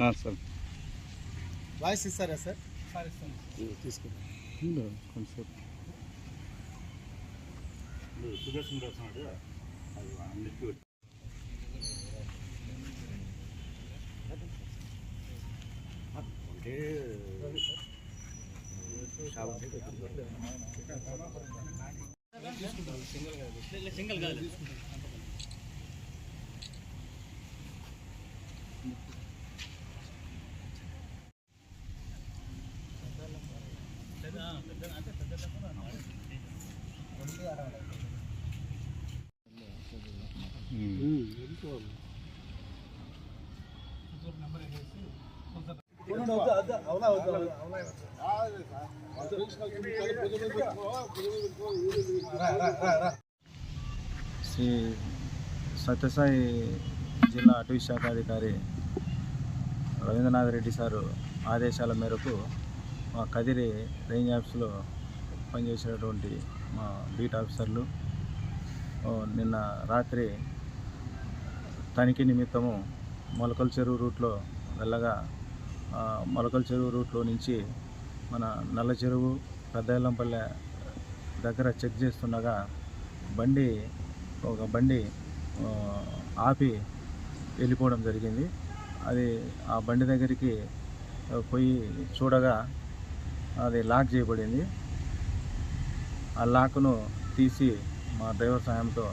Sir. Voice ఇస్తారా sir? తీసుకుంటాం కొంచెం. సుదర్శన్ వస్తున్నాడు అది అన్నిటికీ ఒకటే శ్రీ సత్యసాయి జిల్లా అటవీ శాఖాధికారి రవీంద్రనాథ్ రెడ్డి సారు ఆదేశాల మేరకు మా కదిరి రేంజ్ ఆఫీస్లో పనిచేసేటువంటి మా బీట్ ఆఫీసర్లు నిన్న రాత్రి తనిఖీ నిమిత్తము మొలకల చెరువు రూట్లో వెళ్ళగా మొలకల చెరువు రూట్లో నుంచి మన నల్ల చెరువు పెద్దయల్లంపల్లె దగ్గర చెక్ చేస్తుండగా బండి ఒక బండి ఆపి వెళ్ళిపోవడం జరిగింది. అది ఆ బండి దగ్గరికి పోయి చూడగా అది లాక్ చేయబడింది. ఆ లాక్ను తీసి మా డ్రైవర్ సాయంతో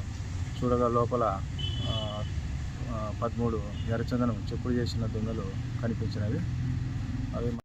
చూడగా లోపల పదమూడు ఎర్రచందనం చెప్పుడు చేసిన దొంగలు కనిపించినవి. అవి